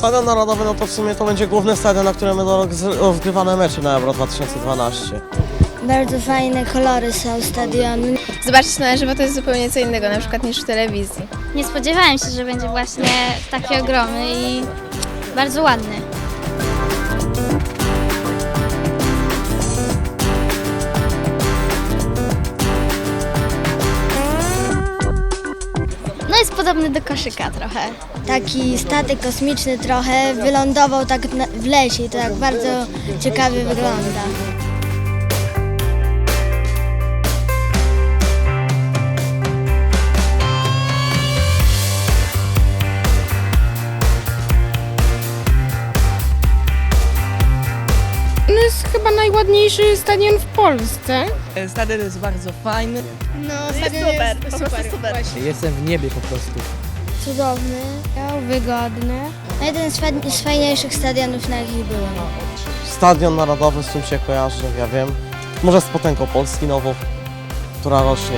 Stadion Narodowy, no to w sumie to będzie główny stadion, na którym będą rozgry- rozgrywane mecze na Euro 2012. Bardzo fajne kolory są stadionu. Zobaczyć na żywo to jest zupełnie co innego, na przykład niż w telewizji. Nie spodziewałem się, że będzie właśnie taki ogromny i bardzo ładny. Jest podobny do koszyka trochę. Taki statek kosmiczny trochę wylądował tak w lesie i to tak bardzo ciekawie wygląda. Najładniejszy stadion w Polsce. Stadion jest bardzo fajny. No, jest super, po prostu super. Jestem w niebie po prostu. Cudowny, wygodny. No jeden z, fa- z fajniejszych stadionów, na jakich byłem. Stadion Narodowy z czym się kojarzy, ja wiem. Może z potęgą Polski nową, która rośnie.